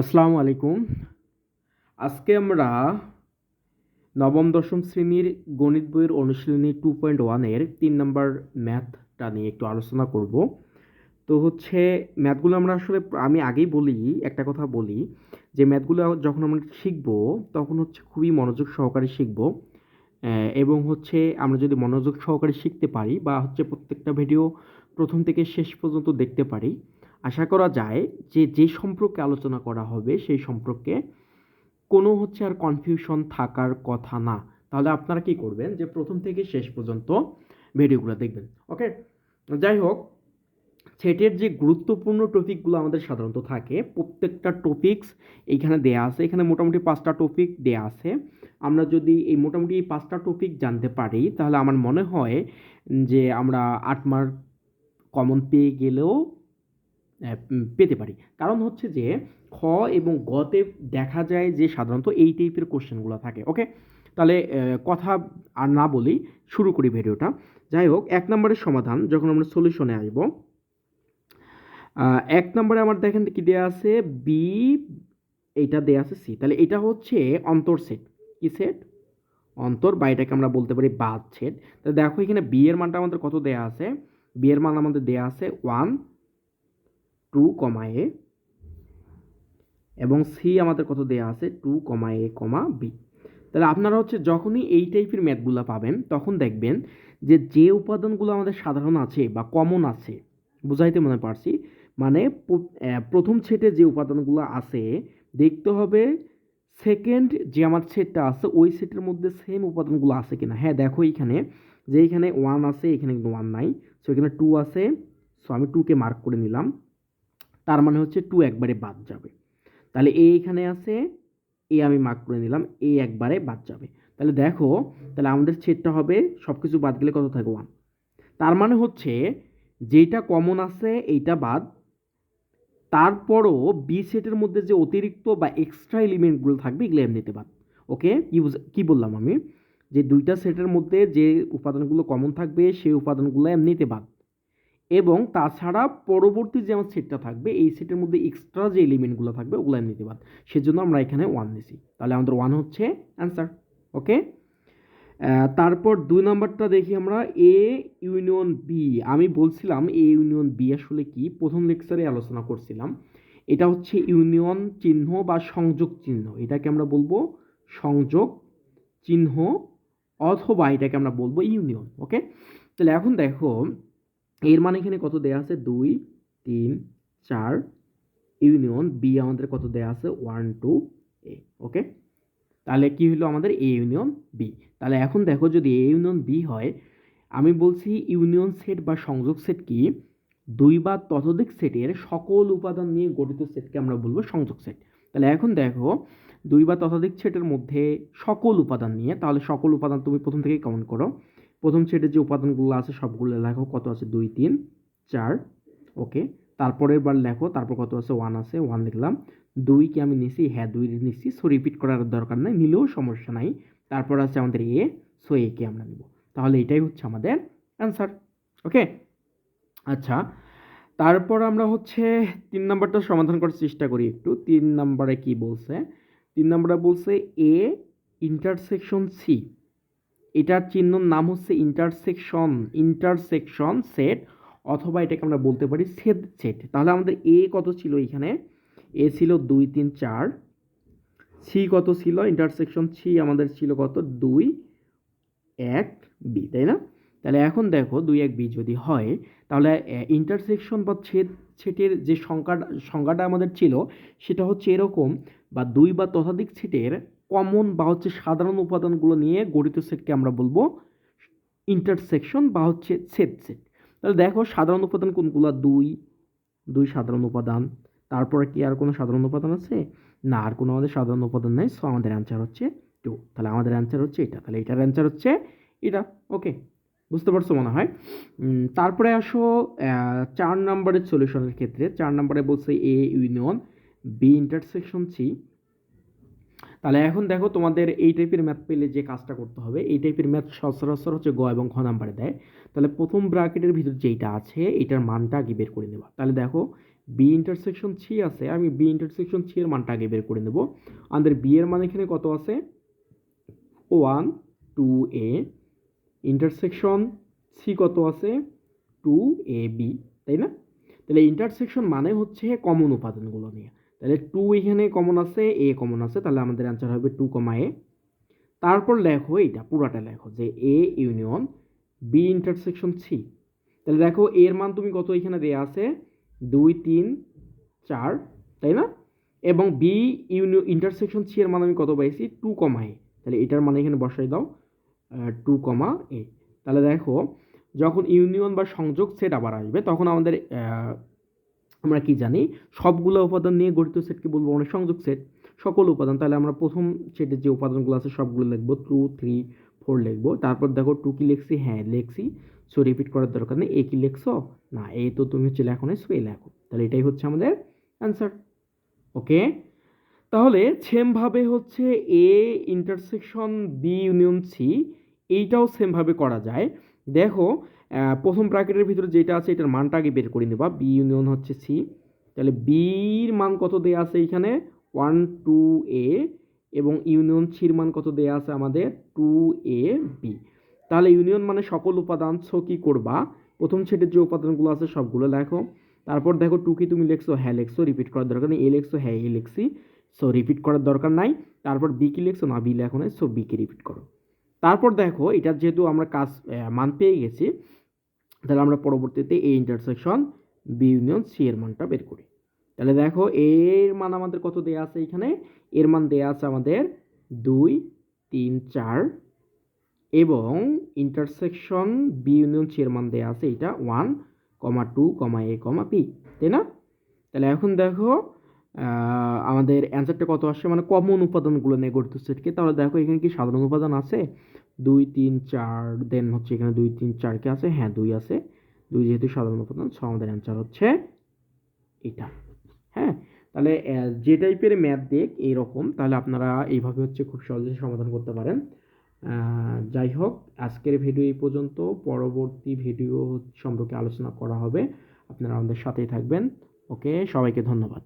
আসসালামু আলাইকুম। আজকে আমরা নবম, দশম শ্রেণির গণিত বইয়ের অনুশীলনী টু পয়েন্ট ওয়ানের তিন নম্বর ম্যাথটা নিয়ে একটু আলোচনা করব। তো হচ্ছে ম্যাথগুলো আমরা আসলে, আমি আগেই বলি, একটা কথা বলি, যে ম্যাথগুলো যখন আমরা শিখব, তখন হচ্ছে খুবই মনোযোগ সহকারে শিখব। এবং হচ্ছে আমরা যদি মনোযোগ সহকারে শিখতে পারি বা হচ্ছে প্রত্যেকটা ভিডিও প্রথম থেকে শেষ পর্যন্ত দেখতে পারি আশা করা যায় যে যে সম্পর্কে আলোচনা করা হবে সেই সম্পর্কে কোনো হচ্ছে আর কনফিউশন থাকার কথা না। তাহলে আপনারা কি করবেন যে, প্রথম থেকে শেষ পর্যন্ত ভিডিওগুলো দেখবেন ওকে যাই হোক সেটের যে গুরুত্বপূর্ণ টপিকগুলো আমাদের সাধারণত থাকে, প্রত্যেকটা টপিকস এইখানে দেয়া আছে। এখানে মোটামুটি পাঁচটা টপিক দেয়া আছে। আমরা যদি এই মোটামুটি পাঁচটা টপিক জানতে পারি, তাহলে আমার মনে হয় যে, আমরা আট মার্ক কমন পেয়ে গেলেও পেতে পারি। কারণ হচ্ছে যে, খ এবং গতে দেখা যায় যে, সাধারণত এই টাইপের কোশ্চেনগুলো থাকে ওকে তাহলে কথা আর না বলি শুরু করি ভিডিওটা। যাই হোক, এক নম্বরের সমাধান, যখন আমরা সলিউশনে আসব এক নম্বরে আমার দেখেন কি দেওয়া আছে? বি এইটা দেয়া আছে সি তাহলে এটা হচ্ছে অন্তর সেট কি সেট অন্তর বা এটাকে আমরা বলতে পারি বাদ সেট তাহলে দেখো এখানে বি এর মানটা আমাদের কত দেয়া আছে? বি এর মান আমাদের দেয়া আছে ওয়ান টু কমা এ এবং সি আমাদের কত দেয়া আছে? Two comma A comma B তাহলে আপনারা হচ্ছে যখনই এই টাইপের ম্যাথগুলো পাবেন, তখন দেখবেন যে যে উপাদানগুলো আমাদের সাধারণ আছে বা কমন আছে, বুঝাইতে মনে পারছি মানে প্রথম সেটে যে উপাদানগুলো আছে, দেখতে হবে সেকেন্ড যে আমার সেটটা আছে, ওই সেটের মধ্যে সেম উপাদানগুলো আছে কিনা। হ্যাঁ দেখো এইখানে যে এখানে ওয়ান আছে, এখানে কিন্তু ওয়ান নাই। সো এখানে টু আছে। সো আমি টুকে মার্ক করে নিলাম। তার মানে হচ্ছে টু একবারে বাদ যাবে। তাহলে এ এখানে আছে এ আমি মার্ক করে নিলাম এ একবারে বাদ যাবে। তাহলে দেখো, তাহলে আমাদের সেটটা হবে সব কিছু বাদ গেলে কত থাকে ওয়ান তার মানে হচ্ছে, যেটা কমন আছে, এইটা বাদ। তারপরও বি সেটের মধ্যে যে অতিরিক্ত বা এক্সট্রা এলিমেন্টগুলো থাকবে, এগুলো এমনিতে বাদ। ওকে কি বুঝ- কি বললাম আমি? যে দুইটা সেটের মধ্যে যে উপাদানগুলো কমন থাকবে, সেই উপাদানগুলো এমনিতে বাদ। এবং তাছাড়া পরবর্তী যে আমার সেটটা থাকবে, এই সেটের মধ্যে এক্সট্রা যে এলিমেন্টগুলো থাকবে, ওগুলো এমনিতে বাদ সেজন্য আমরা এখানে ওয়ান নিছি। তাহলে আমাদের ওয়ান হচ্ছে অ্যান্সার ওকে তারপর দুই নম্বরটা দেখি আমরা এ ইউনিয়ন বি আমি বলছিলাম এ ইউনিয়ন বি আসলে কি? প্রথম লেকচারে আলোচনা করছিলাম। এটা হচ্ছে ইউনিয়ন চিহ্ন বা সংযোগ চিহ্ন। এটাকে আমরা বলব সংযোগ চিহ্ন অথবা এটাকে আমরা বলব ইউনিয়ন ওকে তাহলে এখন দেখো এর মানে এখানে কত দেয়া আছে? দুই, তিন, চার। ইউনিয়ন বি আমাদের কত দেয়া আছে? ওয়ান টু এ ওকে তাহলে কি হলো আমাদের? এ ইউনিয়ন বি তাহলে এখন দেখো যদি এ ইউনিয়ন বি হয়, আমি বলছি ইউনিয়ন সেট বা সংযোগ সেট কি? দুই বা ততোধিক সেটের সকল উপাদান নিয়ে গঠিত সেটকে আমরা বলব সংযোগ সেট তাহলে এখন দেখো, দুই বা ততোধিক সেটের মধ্যে সকল উপাদান নিয়ে, তাহলে সকল উপাদান তুমি প্রথম থেকেই কাউন্ট করো। প্রথম সেটের যে উপাদানগুলো আছে, সবগুলো লেখো, কত আছে? দুই, তিন, চার ওকে তারপরের বার লেখো, তারপর কত আছে? ওয়ান আছে ওয়ান লিখলাম। দুই কি আমি নিছি? হ্যাঁ দুই নিছি। সো রিপিট করার দরকার নাই, নিলেও সমস্যা নাই। তারপর আছে আমাদের এ সো এ কে আমরা নিব। তাহলে এটাই হচ্ছে আমাদের অ্যান্সার ওকে আচ্ছা তারপর আমরা হচ্ছে তিন নাম্বারটা সমাধান করার চেষ্টা করি একটু। তিন নাম্বারে কি বলছে? তিন নাম্বারে বলছে এ ইন্টারসেকশন সি এটার চিহ্নর নাম হচ্ছে ইন্টারসেকশন ইন্টারসেকশন সেট অথবা এটাকে আমরা বলতে পারি সেট সেট তাহলে আমাদের এ কত ছিল এখানে? এ ছিল দুই, তিন, চার। সি কত ছিল? ইন্টারসেকশন সি আমাদের ছিল কত? দুই, এক বি তাই না? তাহলে এখন দেখো দুই, এক বি যদি হয়, তাহলে ইন্টারসেকশন বা ছেদ, ছেটের যে সংখ্যাটা সংখ্যাটা আমাদের ছিল, সেটা হচ্ছে এরকম, বা দুই বা ততোধিক সেটের কমন বা হচ্ছে সাধারণ উপাদানগুলো নিয়ে গঠিত সেটকে আমরা বলব ইন্টারসেকশন বা হচ্ছে ছেদ সেট। তাহলে দেখো সাধারণ উপাদান কোনগুলো? দুই। দুই সাধারণ উপাদান। তারপরে কি আর কোনো সাধারণ উপাদান আছে? না, আর কোনো আমাদের সাধারণ উপাদান নেই সো আমাদের অ্যান্সার হচ্ছে টু তাহলে আমাদের অ্যান্সার হচ্ছে এটা। তাহলে এটার অ্যান্সার হচ্ছে এটা। ওকে বুঝতে পারছ মনে হয়? তারপরে আসো চার নম্বরের সলিউশনের ক্ষেত্রে। চার নম্বরে বলছে A union B intersection C তাহলে এখন দেখো তোমাদের এই টাইপের ম্যাথ পেলে যে কাজটা করতে হবে, এই টাইপের ম্যাথ সচরাচর হচ্ছে গ এবং খ নাম্বারে দেয়। তাহলে প্রথম ব্র্যাকেটের ভিতর যেইটা আছে, এটার মানটা আগে বের করে নেবা। তাহলে দেখো বি ইন্টারসেকশন সি আছে, আমি বি ইন্টারসেকশন সি এর মানটা আগে বের করে নেব। আমাদের বি এর মান এখানে কত আছে? One two A intersection C কত আছে? টু এ বি তাই না? তাহলে ইন্টারসেকশন মানে হচ্ছে কমন উপাদানগুলো নিয়ে। তাহলে টু এখানে কমন আছে এ কমন আছে, তাহলে আমাদের অ্যান্সার হবে টু কমা এ তারপর লেখো এইটা, পুরাটা লেখো, যে A union B intersection C তাহলে দেখো এর মান তুমি কত এখানে দেয়া আছে? দুই, তিন, চার, তাই না? এবং বি ইউনিয়ন ইন্টারসেকশন সি এর মান আমি কত পাইছি? টু কমা এ তাহলে এটার মানে এখানে বসাই দাও টু কমা এ তাহলে দেখো, যখন ইউনিয়ন বা সংযোগ সেট আবার আসবে, তখন আমাদের আমরা কি জানি? সবগুলো উপাদান নিয়ে গঠিত সেটকে বলব সংযোগ সেট সকল উপাদান, তাহলে আমরা প্রথম সেটের যে উপাদানগুলো আছে, সবগুলো লিখব টু থ্রি ফোর লিখব। তারপর দেখো টু কি লিখছি? হ্যাঁ লিখছি। সো রিপিট করার দরকার নেই। এ কি লিখছো? না এ তো তুমি হচ্ছে লেখো না সো এ লেখো। তাহলে এটাই হচ্ছে আমাদের অ্যান্সার ওকে তাহলে সেমভাবে হচ্ছে A intersection B union C এইটাও সেমভাবে করা যায়। দেখো প্রথম ব্র্যাকেটের ভিতরে যেটা আছে, এটার মানটা আগে বের করে নেবা। বি ইউনিয়ন হচ্ছে সি তাহলে বির মান কত দেয়া আছে এইখানে ওয়ান টু এ এবং ইউনিয়ন সির মান কত দেয়া আছে আমাদের? টু এ বি তাহলে ইউনিয়ন মানে সকল উপাদান সো কি করবা? প্রথম সেটের যে উপাদানগুলো আছে, সবগুলো লেখো। তারপর দেখো টু কি তুমি লেখছো? হ্যাঁ লেখছো রিপিট করার দরকার নেই। এ লেখছো? হ্যাঁ এ লেখছি। সো রিপিট করার দরকার নাই। তারপর বি কি লেখছো? না বি লেখো না সো বি কে রিপিট করো। তারপর দেখো, এটা যেহেতু আমরা কাজ মান পেয়ে গেছি, তাহলে আমরা পরবর্তীতে A intersection B union C এর মানটা বের করি। তাহলে দেখো এর মান আমাদের কত দেয়া আছে এখানে? এর মান দেয়া আছে আমাদের দুই, তিন, চার এবং ইন্টারসেকশন বি ইউনিয়ন সি এর মান দেয়া আছে এটা one comma two comma A comma P তাই না? তাহলে এখন দেখো আমাদের অ্যান্সারটা কত আসছে? মানে কমন উপাদানগুলো নিয়ে গঠিত সেটকে। তাহলে দেখো, এখানে কি সাধারণ উপাদান আছে? দুই, তিন, চার দেন হচ্ছে এখানে দুই, তিন চার কি আছে। হ্যাঁ দুই আছে। দুই যেহেতু সাধারণ উপাদান সো আমাদের অ্যান্সার হচ্ছে এটা। হ্যাঁ? তাহলে যে টাইপের ম্যাথ দেখ এইরকম তাহলে আপনারা এইভাবে হচ্ছে খুব সহজে সমাধান করতে পারেন। যাই হোক, আজকের ভিডিও এই পর্যন্ত। পরবর্তী ভিডিও সম্পর্কে আলোচনা করা হবে। আপনারা আমাদের সাথেই থাকবেন। ওকে সবাইকে ধন্যবাদ।